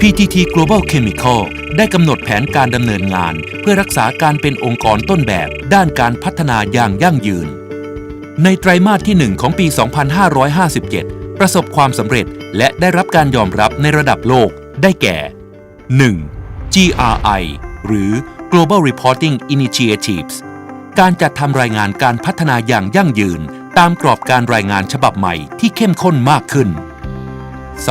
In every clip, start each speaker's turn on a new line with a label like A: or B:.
A: PTT Global Chemical ได้กำหนดแผนการดำเนินงาน เพื่อรักษาการเป็นองค์กรต้นแบบด้านการพัฒนาอย่างยั่งยืน ในไตรมาสที่ 1 ของปี 2557 ประสบความสำเร็จและได้รับการยอมรับในระดับโลกได้แก่ 1. GRI หรือ Global Reporting Initiatives การจัดทำรายงานการพัฒนาอย่างยั่งยืนตามกรอบการรายงานฉบับใหม่ที่เข้มข้นมากขึ้น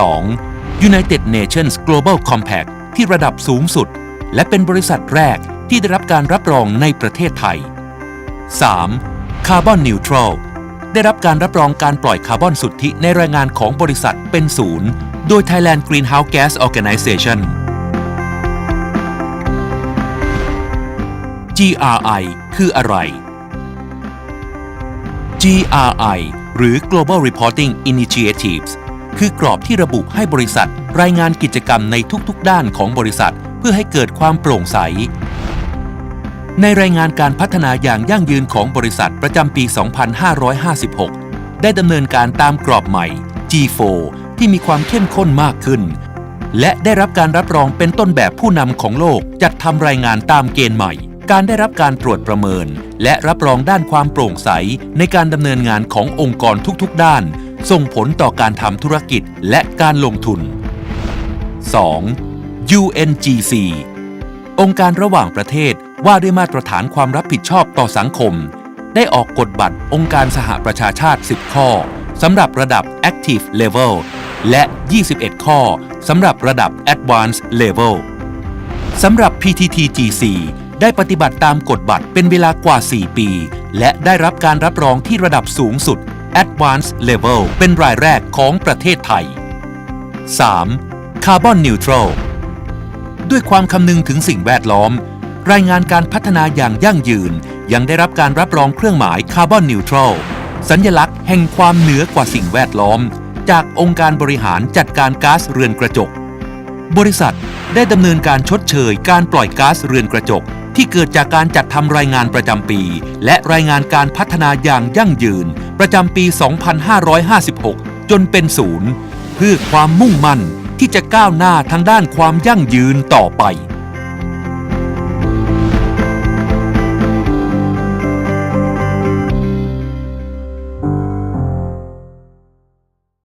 A: 2. United Nations Global Compact ที่ระดับสูงสุด และเป็นบริษัทแรกที่ได้รับการรับรองในประเทศไทย 3. Carbon Neutral ได้รับการรับรองการปล่อยคาร์บอนสุทธิในรายงานของบริษัทเป็นศูนย์ โดย Thailand Greenhouse Gas Organization GRI คืออะไร GRI หรือ Global Reporting Initiatives คือกรอบที่ระบุให้บริษัทรายงานกิจกรรมในทุกๆ ด้านของบริษัทเพื่อให้เกิดความโปร่งใส ในรายงานการพัฒนาอย่างยั่งยืนของบริษัทประจำปี 2556 ได้ดำเนินการตามกรอบใหม่ G4 ที่มีความเข้มข้นมากขึ้น และได้รับการรับรองเป็นต้นแบบผู้นำของโลกจัดทำรายงานตามเกณฑ์ใหม่ การได้รับการตรวจประเมิน และรับรองด้านความโปร่งใสในการดำเนินงานขององค์กรทุกๆ ด้าน ส่งผลต่อการทำธุรกิจและการลงทุน 2. UNGC องค์การระหว่างประเทศว่าด้วยมาตรฐานความรับผิดชอบต่อสังคม ได้ออกกฎบัตรองค์การสหประชาชาติ 10 ข้อสำหรับระดับ Active Level และ 21 ข้อสำหรับระดับ Advanced Level สำหรับ PTTGC ได้ปฏิบัติตามกฎบัตรเป็นเวลากว่า 4 ปี และได้รับการรับรองที่ระดับสูงสุด Advanced Level เป็นรายแรกของประเทศไทย 3. Carbon Neutral ด้วยความคำนึงถึงสิ่งแวดล้อม รายงานการพัฒนาอย่างยั่งยืน ยังได้รับการรับรองเครื่องหมาย Carbon Neutral สัญลักษณ์แห่งความเหนือกว่าสิ่งแวดล้อม จากองค์การบริหารจัดการก๊าซเรือนกระจก บริษัทได้ดำเนินการชดเชยการปล่อยก๊าซเรือนกระจก ที่เกิดจากการจัดทำรายงานประจำปี และรายงานการพัฒนาอย่างยั่งยืน ประจำปี 2556 จนเป็นศูนย์ เพื่อความมุ่งมั่นที่จะก้าวหน้าทางด้านความยั่งยืนต่อไป